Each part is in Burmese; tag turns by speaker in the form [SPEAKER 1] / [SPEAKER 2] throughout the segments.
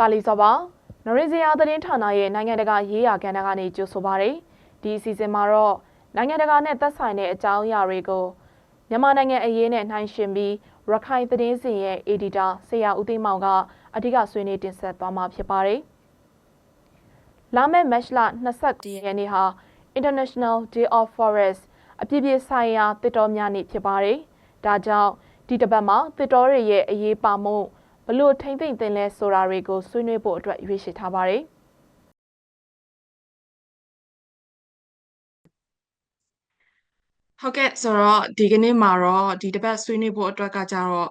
[SPEAKER 1] တာလီစောပါနော်ရီဇီယာသတင်းဌာနရဲ့နိုင်ငံတကာရေးရာကဏ္ဍကနေကြိုဆိုပါရယ်ဒီအစီအစဉ်မှာတော့နိုင်ငံတကာနဲ့သက်ဆိုင်တဲ့အကြောင်းအရာတွေကိုမြန်မာနိုင်ငံအရေးနဲ့နှိုင်းယှဉ်ပြီးရခိုင်သတင်းစင်ရဲ့ editor ဆရာဦးသိန်းမောင်ကအဓိကဆွေးနွေးတင်ဆက်သွားမှာဖြစ်ပါတယ်လာမယ့် match လ21ရက်နေ့ဟာ International Day of Forest အပြည့်ပြည့်ဆိုင်ရာတစ်တော်များနေ့ဖြစ်ပါတယ်ဒါကြောင့်ဒီတစ်ပတ်မှာတစ်တော်တွေရဲ့အရေးပါမှုဘ လို့ထိမ့်သိမ့်တင်လဲဆိုတာတွေကိုဆွေးနွေးဖို့အတွက်ရွေးချယ်ထားပါတယ်။
[SPEAKER 2] ဟုတ်ကဲ့ဆိုတော့ဒီကနေ့မှာတော့ဒီတစ်ပတ်ဆွေးနွေးဖို့အတွက်ကကြတော့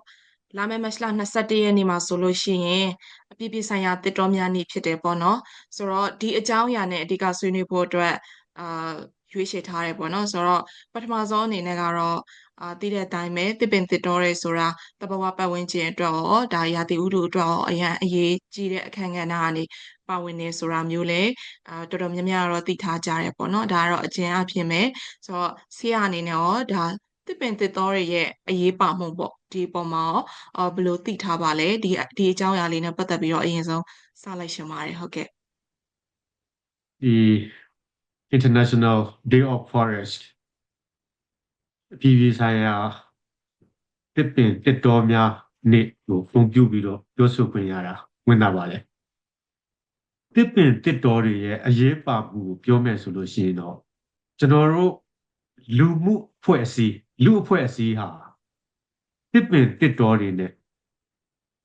[SPEAKER 2] လာမယ့်မတ်လ21ရက်နေ့မှာဆိုလို့ရှိရင်အပြည့်ပြည့်ဆိုင်ရာတစ်တော်များနေ့ဖြစ်တယ်ပေါ့နော်ဆိုတော့ဒီအကြောင်းအရာနဲ့အဓိကဆွေးနွေးဖို့အတွက်အာ ရွေးချယ်ထားတယ်ပေါ့နော်ဆိုတော့ပထမဆုံးအနေနဲ့ကတော့အာတည်တဲ့အတိုင်းပဲတစ်ပင်တစ်တော်ရဲဆိုတာတဘဝပတ်ဝန်းကျင်အတွက်ရောဒါရာသီဥတုအတွက်ရောအရန်အရေးကြီးတဲ့အခန်းကဏ္ဍကနေပါဝင်နေဆိုတာမျိုးလေအာတော်တော်များများတော့သိထားကြတယ်ပေါ့နော်ဒါကတော့အကျဉ်းအဖြစ်ပဲဆိုတော့ဆရာအနေနဲ့ရောဒါတစ်ပင်တစ်တော်ရဲရဲ့အရေးပါမှုပေါ့ဒီပုံမှာရောဘယ်လိုသိထားပါလဲဒီဒီအကြောင်းအရာလေးနဲ့ပတ်သက်ပြီးတော့အရင်ဆုံးစလိုက်ရှင်ပါတယ်ဟုတ်ကဲ့
[SPEAKER 3] ဒီ International Day of Forest အပြည်ပြည်ဆိုင်ရာတစ်ပင်တစ်တော်များနေ့ကိုပုံပြုပြီးတော့ပြောဆိုခွင့်ရတာဝင်တာပါလေတစ်ပင်တစ်တော်တွေရဲ့အရေးပါမှုကိုပြောမယ်ဆိုလို့ရှိရင်တော့ကျွန်တော်တို့လူမှုဖွဲ့အစည်းလူအဖွဲ့အစည်းဟာတစ်ပင်တစ်တော်တွေနဲ့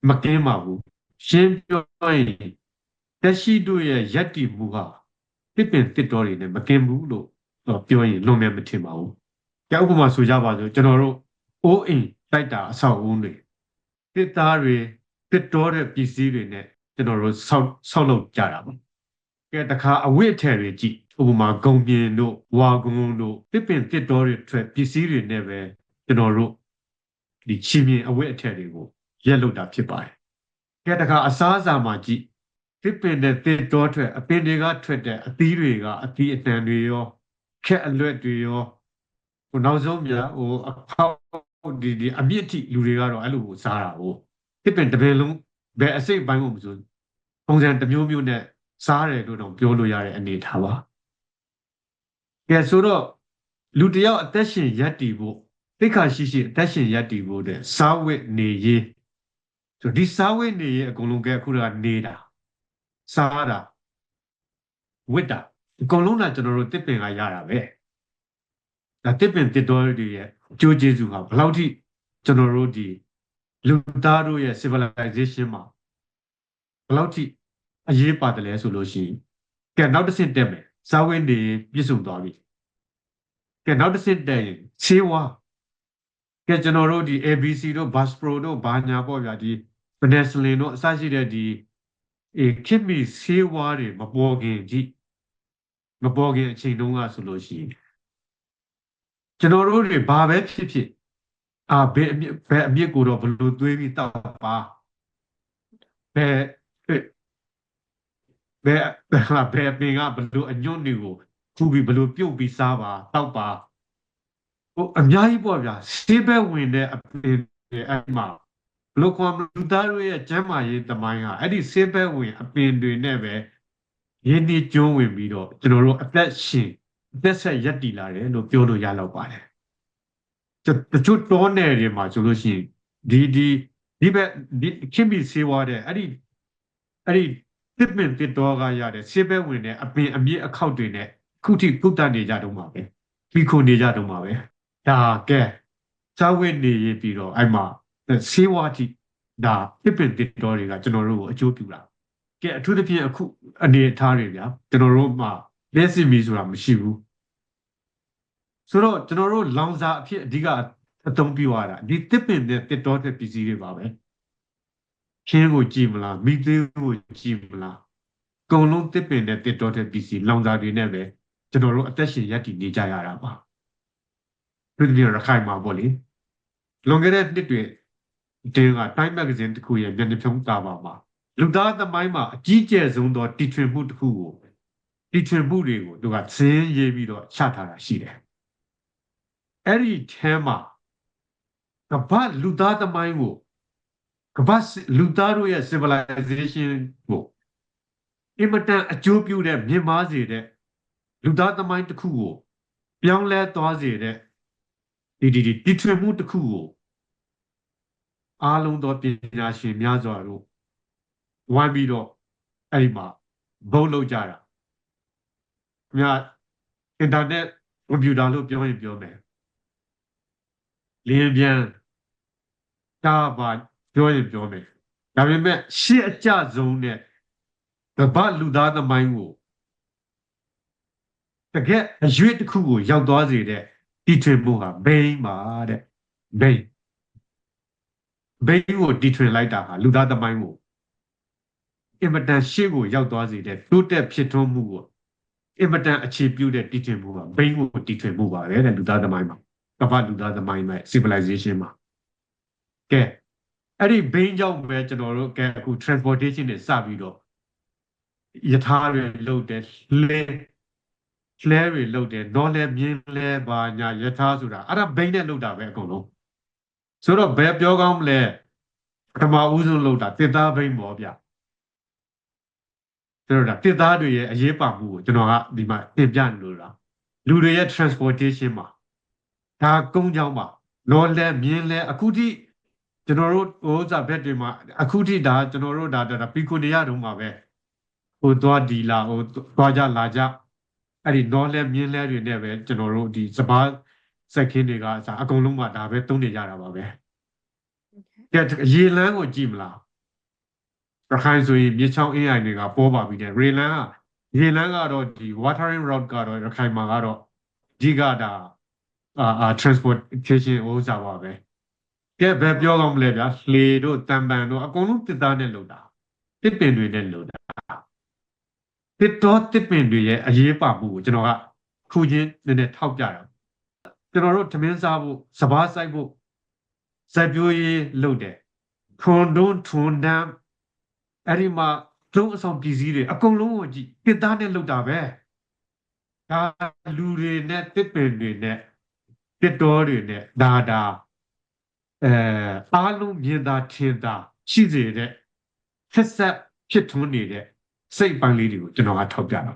[SPEAKER 3] မကင်းပါဘူးရှင်းပြောရင်တက်ရှိတို့ရဲ့ယက်တီမှုဟာ တစ်ပင်တစ်တော်တွေနဲ့မကင်းဘူးလို့ပြောရင်လွန်မယ်မထင်ပါဘူး။ကြောက်ဥပမာဆိုကြပါစို့ကျွန်တော်တို့အိုးအိမ်တိုက်တာအဆောက်အဦတွေတစ်သားတွေတစ်တော်တဲ့ပစ္စည်းတွေနဲ့ကျွန်တော်တို့ဆောက်ဆောက်လုပ်ကြတာပါ။ကဲတခါအဝတ်အထည်တွေကြည့်ဥပမာဂုံပြင်တို့ဝါကုန်းတို့တစ်ပင်တစ်တော်တွေထွက်ပစ္စည်းတွေနဲ့ပဲကျွန်တော်တို့ဒီချီမြင်အဝတ်အထည်တွေကိုရက်လုပ်တာဖြစ်ပါတယ်။ကဲတခါအစားအစာမှာကြည့် တစ်ပင်နဲ့တစ်တော်ထွက်အပင်တွေကထွက်တဲ့အသီးတွေကအသီးအတန်တွေရောခက်အလွက်တွေရောဟိုနောက်ဆုံးမြဟိုအဖောက်ဒီဒီအမြင့်ထိလူတွေကတော့အဲ့လိုကိုစားတာကိုတစ်ပင်တစ်ပင်လုံးဘယ်အစိတ်ပိုင်းကိုမဆိုပုံစံတစ်မျိုးမျိုးနဲ့စားတယ်လို့တော့ပြောလို့ရတဲ့အနေထားပါကဲဆိုတော့လူတယောက်အသက်ရှင်ရပ်တည်ဖို့သိခါရှိရှိအသက်ရှင်ရပ်တည်ဖို့တဲ့စားဝတ်နေရေးဆိုဒီစားဝတ်နေရေးအကုန်လုံးကအခုကနေတာ စားတာဝတ်တာအကုန်လုံးကကျွန်တော်တို့တစ်ပင်ကရတာပဲဒါတစ်ပင်တစ်တော်တွေရဲ့အကျိုးကျေးဇူးဟာဘယ်လောက်ထိကျွန်တော်တို့ဒီလူသားတို့ရဲ့ civilization မှာဘယ်လောက်ထိအရေးပါတယ်လဲဆိုလို့ရှိရင်ကဲနောက်တစ်ဆင့်တက်မယ်စာဝင်းတွေပြည့်စုံသွားပြီကဲနောက်တစ်ဆင့်တက်ရင်ခြေဝါကဲကျွန်တော်တို့ဒီ ABC တို့ Baspro တို့ဘာညာပေါ့ဗျာဒီ penicillin တို့အစရှိတဲ့ဒီ အေခင်မီဆေးဝါးတွေမပေါ်ခင်ကြည့်မပေါ်ခင်အချိန်တုန်းကဆိုလို့ရှိရင်ကျွန်တော်တို့တွေဘာပဲဖြစ်ဖြစ်အာဘယ်အမြစ်ဘယ်အမြစ်ကိုတော့ဘလို့သွေးပြီးတောက်ပါဘယ်ဘယ်ဟာဘယ်ပင်ကဘလို့အညွန့်တွေကိုထူပြီးဘလို့ပြုတ်ပြီးစားပါတောက်ပါဟိုအများကြီးပေါ့ဗျာဆေးဘက်ဝင်တဲ့အပင်တွေအဲ့မှာဘ လို့ကွန်ပျူတာတို့ရဲ့ကျမ်းမာရေးတမိုင်းကအဲ့ဒီဆေးဘက်ဝင်အပင်တွေနဲ့ပဲရင်းနှီးကျွန်းဝင်ပြီးတော့ကျွန်တော်တို့အသက်ရှင်အသက်ဆက်ရက်တည်လာတယ်လို့ပြောလို့ရတော့ပါတယ်တချို့တောနယ်တွေမှာဆိုလို့ရှိရင်ဒီဒီဒီဘက်ဒီခင်ဗျဆေးဝါးတဲ့အဲ့ဒီအဲ့ဒီတစ်ပင်တစ်တော်ကရတဲ့ဆေးဘက်ဝင်တဲ့အပင်အမြင့်အခောက်တွေနဲ့ခုထိကုတ်တနေကြတော့မှာပဲပြီးခုနေကြတော့မှာပဲဒါကဲစာဝတ်နေရပြီးတော့အဲ့မှာ ဆေးဝါးတိဒါတစ်ပင်တစ်တော်တွေကကျွန်တော်တို့ကိုအကျိုးပြုတာကဲအထူးသဖြင့်အခုအနေအထားတွေဗျာကျွန်တော်တို့မှာလက်စစ်မီဆိုတာမရှိဘူးဆိုတော့ကျွန်တော်တို့လောင်စာအဖြစ်အဓိကအသုံးပြုရတာဒီတစ်ပင်နဲ့တစ်တော်တဲ့ပစ္စည်းတွေပါပဲချင်းကိုကြည့်မလားမိသေးကိုကြည့်မလားအကုန်လုံးတစ်ပင်နဲ့တစ်တော်တဲ့ပစ္စည်းလောင်စာတွေနဲ့ပဲကျွန်တော်တို့အသက်ရှင်ရပ်တည်နေကြရတာပါပြည်ပြည်ရခိုင်မှာပေါ့လေလွန်ခဲ့တဲ့နှစ်တွေ တင်းက Time Magazine တခုရဲ့မျက်နှာဖြုံးတာပါမှာလူသားသမိုင်းမှာအကြီးကျယ်ဆုံးသောတီထွင်မှုတစ်ခုကိုတီထွင်မှုတွေကိုသူကဇင်းရေးပြီးတော့ချထားတာရှိတယ်အဲ့ဒီထဲမှာကမ္ဘာလူသားသမိုင်းကိုကမ္ဘာစစ်လူသားတို့ရဲ့ civilization ကိုအင်မတန်အကျိုးပြုတဲ့မြင့်မားစေတဲ့လူသားသမိုင်းတစ်ခုကိုပြောင်းလဲသွားစေတဲ့ဒီဒီဒီတည်ထွင်မှုတစ်ခုကို အားလုံးသောပညာရှင်များစွာတို့ဝိုင်းပြီးတော့အဲ့ဒီမှာဘုတ်လုပ်ကြတာခင်ဗျာအင်တာနက်ကွန်ပျူတာလို့ပြောရင်ပြောမယ်လင်းပြန်တာပါပြောရင်ပြောမယ်ဒါပေမဲ့ရှေ့အကြဆုံးနဲ့တပတ်လူသားသမိုင်းကိုတကယ်အရွေ့တစ်ခုကိုရောက်သွားစေတဲ့တည်ထွင်မှုဟာဘိန်းပါတဲ့ဘိန်း ဘိန်းကိုတည်ထွင်လိုက်တာဟာလူသားသမိုင်းကိုအင်မတန်ရှေ့ကိုရောက်သွားစေတဲ့တိုးတက်ဖြစ်ထွန်းမှုကိုအင်မတန်အခြေပြုတဲ့တည်ထွင်မှုဟာဘိန်းကိုတည်ထွင်မှုပါပဲတဲ့လူသားသမိုင်းမှာကမ္ဘာလူသားသမိုင်းမှာ civilization မှာကဲအဲ့ဒီဘိန်းကြောင့်ပဲကျွန်တော်တို့ကဲအခု transportation တွေစပြီးတော့ယထာတွေလုတ်တယ်လဲလဲတွေလုတ်တယ်နော်လဲမြင်းလဲပါညာယထာဆိုတာအဲ့ဒါဘိန်းနဲ့လုတ်တာပဲအကုန်လုံး ဆိုတော့ဘယ်ပြောကောင်းမလဲပထမဦးဆုံးလုတ်တာတစ်သားဘိန်းပေါ့ဗျဆိုတော့ဒါတစ်သားတွေရဲ့အရေးပါမှုကိုကျွန်တော်ကဒီမှာသင်ပြနေလို့လားလူတွေရဲ့ transportation မှာဒါကုန်းကြောင်းမှာနော်လဲမြင်းလဲအခုထိကျွန်တော်တို့ဟိုဥစားဘက်တွေမှာအခုထိဒါကျွန်တော်တို့ဒါဒါပီကိုနေရတော့မှာပဲဟိုသွားဒီလာဟိုသွားကြလာကြအဲ့ဒီနော်လဲမြင်းလဲတွေနဲ့ပဲကျွန်တော်တို့ဒီစပား စက်ခင်းတွေကအစားအကုန်လုံးမှာဒါပဲသုံးနေကြတာပါပဲကဲရေလန်းကိုကြည့်မလားရခိုင်ဆိုရင်မြေချောင်းအင်းအိုင်တွေကပေါ်ပါပြီတဲ့ရေလန်းကရေလန်းကတော့ဒီ watering route ကတော့ရခိုင်မှာကတော့အဓိကဒါအာ transportation ဥစ္စာပါပဲကဲဘယ်ပြောကောင်းမလဲဗျာလှေတို့တံပန်တို့အကုန်လုံးတစ်သားနဲ့လုပ်တာတစ်ပင်တွေနဲ့လုပ်တာတစ်တော်တစ်ပင်တွေရဲ့အရေးပါမှုကိုကျွန်တော်ကခုချင်းနည်းနည်းထောက်ပြတာ ကျွန်တော်တို့သမင်းစားဖို့စပားဆိုင်ဖို့ဇက်ပြိုးရေးလုပ်တယ်ထွန်တွန်းထွန်တန်းအဲ့ဒီမှာလုံးအဆောင်ပြည်စည်းတွေအကုန်လုံးကိုကြည့်တစ်သားနဲ့လုပ်တာပဲဒါလူတွေနဲ့တစ်ပင်တွေနဲ့တစ်တော်တွေနဲ့ဒါဒါအဲအားလုံးမြင်သာထင်သာရှိစေတဲ့ဆက်ဆက်ဖြစ်ထွန်းနေတဲ့စိတ်ပိုင်းလေးတွေကိုကျွန်တော်ကထောက်ပြတာ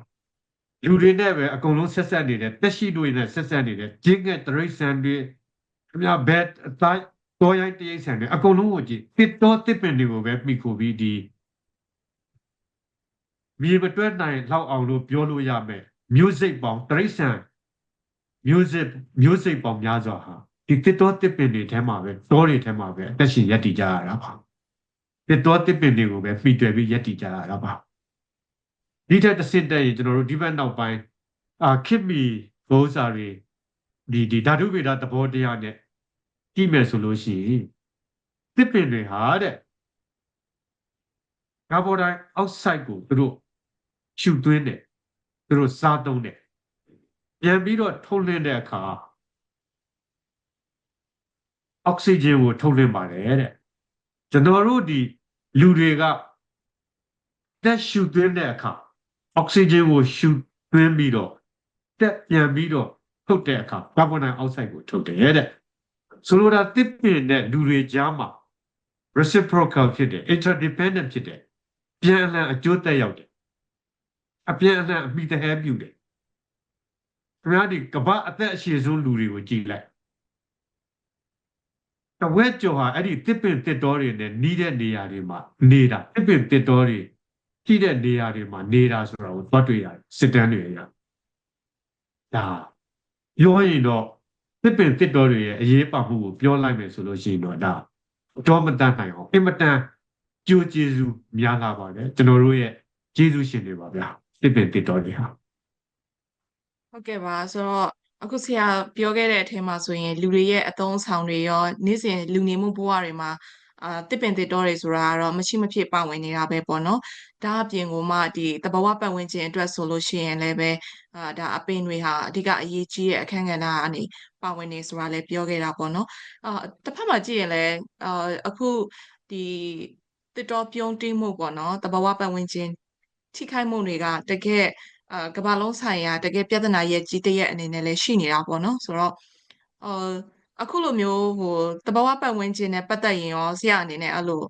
[SPEAKER 3] လူတွေနဲ့ပဲအကုန်လုံးဆက်ဆက်နေတဲ့တက်ရှိတွေနဲ့ဆက်ဆက်နေတဲ့ဂျင်းငယ်တရိတ်ဆန်တွေခင်ဗျာဘက်အတိုင်းတော်ရိုင်းတရိတ်ဆန်တွေအကုန်လုံးကိုကြည့်တစ်တော်တစ်ပင်တွေကိုပဲမိခိုပြီးဒီမြေမတွက်နိုင်လောက်အောင်လို့ပြောလို့ရမယ် music ပေါင်းတရိတ်ဆန် music music ပေါင်းများစွာဟာဒီတစ်တော်တစ်ပင်တွေထဲမှာပဲတောတွေထဲမှာပဲအသက်ရှင်ရပ်တည်ကြရတာပါတစ်တော်တစ်ပင်တွေကိုပဲဖိတွယ်ပြီးရပ်တည်ကြရတာပါ ဒီထက်တစ်ဆင့်တက်ရင်ကျွန်တော်တို့ဒီဘက်နောက်ပိုင်းအာခစ်မီဘိုးစာတွေဒီဒီဓာတုဗေဒသဘောတရားနဲ့ကြည့်မယ်ဆိုလို့ရှိရင်တစ်ပင်တွေဟာတဲ့ကာဗွန်ဒိုင်အောက်ဆိုက်ကိုသူတို့ရှုသွင်းတယ်သူတို့စားသုံးတယ်ပြန်ပြီးတော့ထုတ်လွှင့်တဲ့အခါအောက်ဆီဂျင်ကိုထုတ်လွှင့်ပါတယ်တဲ့ကျွန်တော်တို့ဒီလူတွေကတက်ရှုသွင်းတဲ့အခါ အောက်ဆီဂျင်ကိုရှုသွင်းပြီးတော့တက်ပြန်ပြီးတော့ထုတ်တဲ့အခါကာဗွန်ဒိုင်အောက်ဆိုက်ကိုထုတ်တယ်တဲ့ဆိုလိုတာတစ်ပင်တဲ့လူတွေကြားမှာ reciprocal ဖြစ်တယ် interdependent ဖြစ်တယ်ပြန်အလှန်အကျိုးသက်ရောက်တယ်အပြန်အလှန်အမိတဟဲပြုတယ်ခင်ဗျားဒီကမ္ဘာအသက်အရှည်ဆုံးလူတွေကိုကြည်လိုက်တဝက်ကျော်ဟာအဲ့ဒီတစ်ပင်တစ်တော်တွေနဲ့နီးတဲ့နေရာတွေမှာနေတာတစ်ပင်တစ်တော်တွေ ရှိတဲ့နေရာတွေမှာနေတာဆိုတာကိုသွားတွေ့ရတယ်စစ်တမ်းတွေရဒါပြောရင်တော့တစ်ပင်တစ်တော်တွေရဲ့အရေးပါမှုကိုပြောလိုက်မယ်ဆိုလို့ရှိရင်တော့ဒါတော့မတတ်နိုင်အောင်အင်မတန်ကြိုးကျေးဇူးများလာပါတယ်ကျွန်တော်တို့ရဲ့ကျေးဇူးရှင်တွေပါဗျာတစ်ပင်တစ်တော်တွေဟာ
[SPEAKER 2] ဟုတ်ကဲ့ပါဆိုတော့အခုဆရာပြောခဲ့တဲ့အထဲမှာဆိုရင်လူတွေရဲ့အသုံးအဆောင်တွေရောနေ့စဉ်လူနေမှုဘဝတွေမှာ အာတစ်ပင်တစ်တောတွေဆိုတာကတော့မရှိမဖြစ်ပါဝင်နေတာပဲပေါ့နော်ဒါအပြင်ကိုမှဒီတဘာဝပတ်ဝန်းကျင်အတွက်ဆိုလို့ရှိရင်လည်းပဲအာဒါအပင်တွေဟာအဓိကအရေးကြီးတဲ့အခန်းကဏ္ဍကနေပါဝင်နေဆိုတာလည်းပြောခဲ့တာပေါ့နော်အာတစ်ဖက်မှာကြည့်ရင်လည်းအာအခုဒီတစ်တောပြုံးတင်းမှုပေါ့နော်တဘာဝပတ်ဝန်းကျင်ထိခိုက်မှုတွေကတကယ်အာကမ္ဘာလုံးဆိုင်ရာတကယ်ပြဿနာရဲ့ကြီးတရဲ့အနေနဲ့လည်းရှိနေတာပေါ့နော်ဆိုတော့အာ အခုလိုမျိုးဟိုတဘာဝပတ်ဝန်းကျင်နဲ့ပတ်သက်ရင်ရောဆရာအနေနဲ့အဲ့လို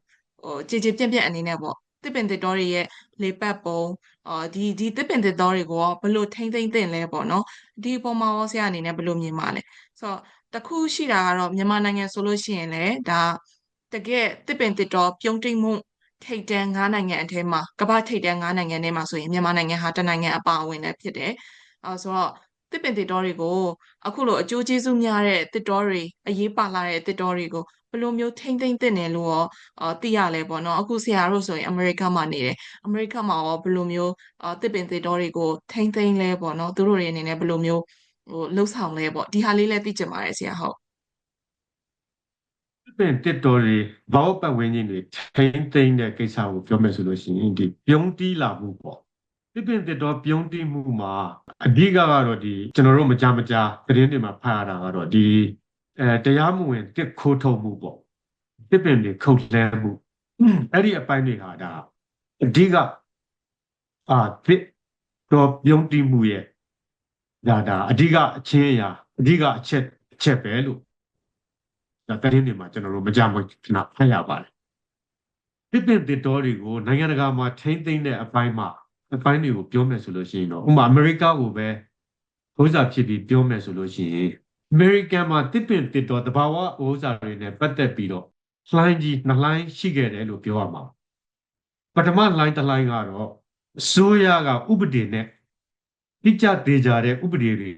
[SPEAKER 2] ဟိုကြည်ကြည်ပြန့်ပြန့်အနေနဲ့ပေါ့တစ်ပင်တစ်တော်တွေရဲ့လေပတ်ပုံအော်ဒီဒီတစ်ပင်တစ်တော်တွေကိုရောဘယ်လိုထိမ့်သိမ့်သင့်လဲပေါ့နော်ဒီအပေါ်မှာရောဆရာအနေနဲ့ဘယ်လိုမြင်ပါလဲဆိုတော့တစ်ခုရှိတာကတော့မြန်မာနိုင်ငံဆိုလို့ရှိရင်လည်းဒါတကယ်တစ်ပင်တစ်တော်ပြုံးတိမ်မှုထိပ်တန်း၅နိုင်ငံအထဲမှာကမ္ဘာထိပ်တန်း၅နိုင်ငံထဲမှာဆိုရင်မြန်မာနိုင်ငံဟာတစ်နိုင်ငံအပါအဝင်လည်းဖြစ်တယ်အဲဆိုတော့ တစ်ပင်တစ်တော်တွေကိုအခုလိုအကျိုးကျေးဇူးများတဲ့တစ်တော်တွေအရေးပါလာတဲ့တစ်တော်တွေကိုဘယ်လိုမျိုးထိမ့်သိမ့်သင့်တယ်လို့ရောအော်သိရလဲပေါ့နော်အခုဆရာတို့ဆိုရင်အမေရိကမှာနေတယ်အမေရိကမှာရောဘယ်လိုမျိုးအော်တစ်ပင်တစ်တော်တွေကိုထိမ့်သိမ့်လဲပေါ့နော်သူတို့တွေအနေနဲ့ဘယ်လိုမျိုးဟိုလှုပ်ဆောင်လဲပေါ့ဒီဟာလေးလည်းသိချင်ပါတယ်ဆရာဟုတ်
[SPEAKER 3] ပင်တစ်တော်တွေဘောက်ပတ်ဝန်းကျင်တွေထိမ့်သိမ့်တဲ့ကိစ္စကိုပြောမယ်ဆိုလို့ရှိရင်ဒီပြုံးတီးလာမှုပေါ့ တစ်ပင်တစ်တော်ပြုံးတီးမှုမှာအဓိကကတော့ဒီကျွန်တော်တို့မကြမကြာသတင်းတွေမှာဖတ်ရတာကတော့ဒီအဲတရားမဝင်တစ်ခိုးထုတ်မှုပေါ့တစ်ပင်တွေခုတ်လှဲမှုအဲ့ဒီအပိုင်းတွေဟာဒါအဓိကအာတစ်တော်ပြုံးတီးမှုရဲ့ဒါဒါအဓိကအချင်းအရာအဓိကအချက်အချက်ပဲလို့ဒါတရင်တွေမှာကျွန်တော်တို့မကြမခဏဖတ်ရပါတယ်ပြပင်တစ်တော်တွေကိုနိုင်ငံတကာမှာထိမ့်သိမ့်တဲ့အပိုင်းမှာ အပိုင်းတွေကိုပြောမယ်ဆိုလို့ရှိရင်တော့ဥပမာအမေရိကကိုပဲဥစ္စာဖြစ်ပြီးပြောမယ်ဆိုလို့ရှိရင်အမေရိကန်မှာတစ်ပင်တစ်တော်တဘာဝဥစ္စာတွေနဲ့ပတ်သက်ပြီးတော့လှိုင်းကြီးနှလှိုင်းရှိခဲ့တယ်လို့ပြောရမှာပထမလှိုင်းတစ်လှိုင်းကတော့အစိုးရကဥပဒေနဲ့တိကျသေးကြတဲ့ဥပဒေတွေ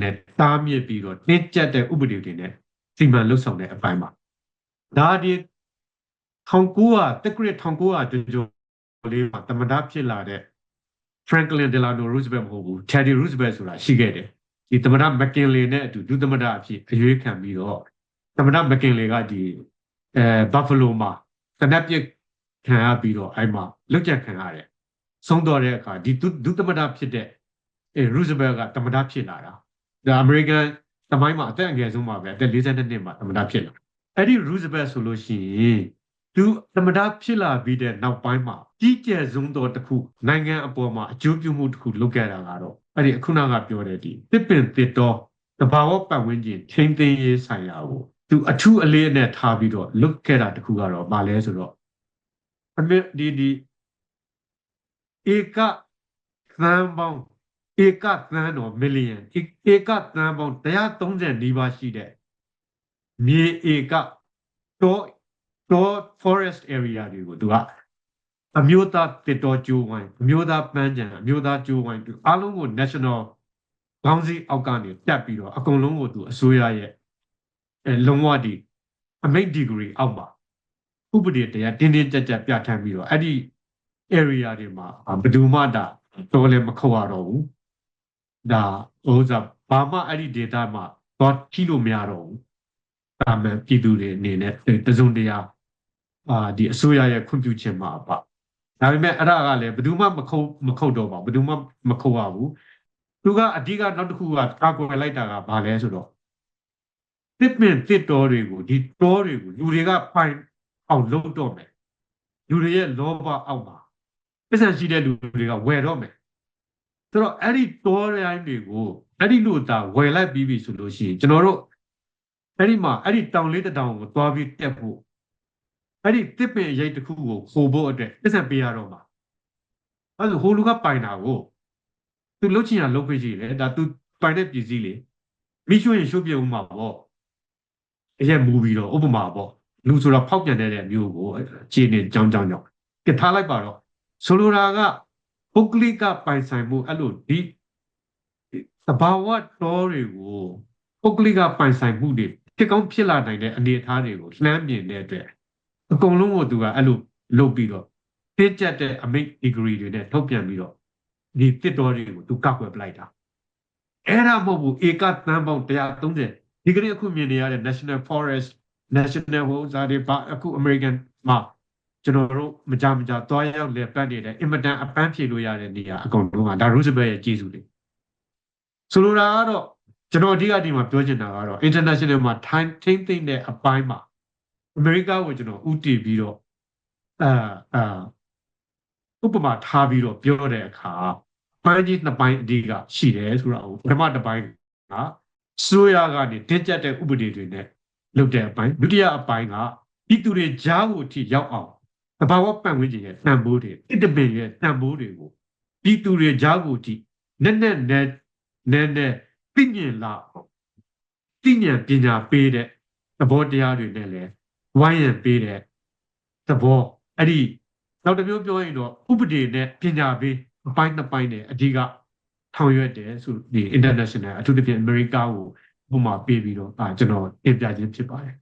[SPEAKER 3] နဲ့တားမြစ်ပြီးတော့တင်းကျပ်တဲ့ဥပဒေတွေနဲ့စီမံလှုပ်ဆောင်တဲ့အပိုင်းမှာဒါဒီ1900တက္ကရာ1900ကျော်ကျော်လေးမှာတမန်တော်ဖြစ်လာတဲ့ Franklin Delano Roosevelt မဟုတ်ဘူး Teddy Roosevelt ဆိုတာရှိခဲ့တယ်ဒီတမန်တော် McKinley နဲ့အတူဒုတမန်တော်အဖြစ်အရွေးခံပြီးတော့တမန်တော် McKinley ကဒီအဲ Buffalo မှာတနက်ပြစ်ခံရပြီးတော့အဲ့မှာလွတ်ချက်ခံရတယ်ဆုံးတော့တဲ့အခါဒီဒုတမန်တော်ဖြစ်တဲ့အဲ Roosevelt ကတမန်တော်ဖြစ်လာတာဒါ American သမိုင်းမှာအသက်အငယ်ဆုံးမှာပဲအသက်42နှစ်မှာသမ္မတဖြစ်လာအဲ့ဒီ Roosevelt ဆိုလို့ရှိရင် သူသမ္မတဖြစ်လာပြီးတဲ့နောက်ပိုင်းမှာကြီးကျယ်ဆုံးသောတစ်ခုနိုင်ငံအပေါ်မှာအကျိုးပြုမှုတစ်ခုလုပ်ခဲ့တာကတော့အဲ့ဒီအခုနကပြောတဲ့ဒီတစ်ပင်တစ်တော်တဘာဝပတ်ဝန်းကျင်ချင်းသိမ်းရေးဆိုင်ရာကိုသူအထူးအလေးအနက်ထားပြီးတော့လုပ်ခဲ့တာတစ်ခုကတော့မလဲဆိုတော့အမေဒီဒီဧကသန်းပေါင်းဧကသန်းတော် million ဧကသန်းပေါင်း130နီးပါးရှိတဲ့မြေဧကတော့တော့ forest area တွေကိုသူကအမျိုးသားတစ်တော်ကျိုးဝိုင်းအမျိုးသားပန်းချံအမျိုးသားကျိုးဝိုင်းသူအားလုံးကို national ဘောင်းစီအောက်ကနေတက်ပြီးတော့အကုန်လုံးကိုသူအစိုးရရဲ့အဲလုံးဝဒီအမိတ် degree အောက်မှာဥပဒေတရားတင်းတင်းကြပ်ကြပ်ပြဋ္ဌာန်းပြီးတော့အဲ့ဒီ area တွေမှာဘယ်သူမှဒါတော့လည်းမခေါ်ရတော့ဘူးဒါဥစားဘာမှအဲ့ဒီ data မှာတော့ကြည့်လို့မရတော့ဘူးဒါမှပြည်သူတွေအနေနဲ့တစုံတရာ အာဒီအစိုးရရဲ့ခွင့်ပြုခြင်းမှာပါဒါပေမဲ့အဲ့ဒါကလည်းဘယ်သူမှမခုတ်မခုတ်တော့ပါဘူးဘယ်သူမှမခုတ်ရဘူးသူကအဓိကနောက်တစ်ခုကကာကွယ်လိုက်တာကဘာလဲဆိုတော့တစ်ပင်တစ်တော်တွေကိုဒီတော်တွေကိုလူတွေကပိုင်အောင်လုပ်တော့မယ်လူတွေရဲ့လောဘအောက်မှာပတ်စံရှိတဲ့လူတွေကဝယ်တော့မယ်ဆိုတော့အဲ့ဒီတော်ရိုင်းတွေကိုအဲ့ဒီလိုသာဝယ်လိုက်ပြီးပြီဆိုလို့ရှိရင်ကျွန်တော်တို့အဲ့ဒီမှာအဲ့ဒီတောင်လေးတစ်တောင်ကိုသွားပြီးတက်ဖို့ အဲ့ဒီတစ်ပင်ရိတ်တစ်ခုကိုခိုဖို့အတွက်ပတ်စံပေးရတော့မှာအဲ့ဒါဟိုလူကပိုင်တာကိုသူလှုပ်ချင်ရလှုပ်ပေးကြည့်လေဒါသူပိုင်တဲ့ပြည်စည်းလေမိရွှေရင်ရွှေပြဦးမှာပေါ့အရက်မူပြီးတော့ဥပမာပေါ့လူဆိုတော့ဖောက်ပြန်တဲ့မျိုးကိုအခြေအနေကြောင်းကြောင်းကြောင်းကထားလိုက်ပါတော့ဆိုလိုတာကပုဂ္ဂလိကပိုင်ဆိုင်မှုအဲ့လိုဒီသဘာဝတော်တွေကိုပုဂ္ဂလိကပိုင်ဆိုင်မှုတွေဖြစ်ကောင်းဖြစ်လာနိုင်တဲ့အနေအထားတွေကိုလှမ်းမြင်တဲ့အတွက် အကုန်လုံးကိုသူကအဲ့လိုလုပ်ပြီးတော့သိကျက်တဲ့အမိတ် degree တွေနဲ့ထုတ်ပြန်ပြီးတော့ဒီတစ်တော်တွေကိုသူကောက်ွယ်ပလိုက်တာအဲ့ဒါမဟုတ်ဘူးဧကသန်းပေါင်း130ဒီကနေ့အခုမြင်နေရတဲ့ National Forest National ဟိုဇာတွေပါအခု American မှာကျွန်တော်တို့မကြမကြသွားရောက်လေပတ်နေတဲ့အင်မတန်အပန်းဖြေလို့ရတဲ့နေရာအကုန်လုံးကဒါ Roosevelt ရဲ့ကျေးဇူးတွေဆိုလိုတာကတော့ကျွန်တော်အဓိကဒီမှာပြောချင်တာကတော့ international မှာ time ထိမ့်သိမ့်တဲ့အပိုင်းမှာ အမေရိကကိုကျွန်တော်ဥတည်ပြီးတော့အာအာဥပမာထားပြီးတော့ပြောတဲ့အခါပိုင်းကြီးနှစ်ပိုင်းအဓိကရှိတယ်ဆိုတာကိုပထမတစ်ပိုင်းကစိုးရကနေတင်းကျပ်တဲ့ဥပဒေတွေနဲ့လုပ်တဲ့အပိုင်းဒုတိယအပိုင်းကပြည်သူတွေကြားကိုအထိရောက်အောင်သဘာဝပတ်ဝန်းကျင်ရဲ့တန်ဖိုးတွေအစ်တပင်ရဲ့တန်ဖိုးတွေကိုပြည်သူတွေကြားကိုကြည့်နက်နက်နဲ့နဲ့နဲ့သိမြင်လာအောင်သိဉာဏ်ပညာပေးတဲ့သဘောတရားတွေနဲ့လည်း ဝိုင်းရံပေးတဲ့သဘောအဲ့ဒီနောက်တစ်မျိုးပြောရင်တော့ဥပဒေနဲ့ပညာပေးအပိုင်းနှစ်ပိုင်းနဲ့အဓိကထောင်ရွက်တယ်ဆိုဒီ international အထူးသဖြင့်အမေရိကကိုဥပမာပေးပြီးတော့အာကျွန်တော်တင်ပြခြင်းဖြစ်ပါတယ်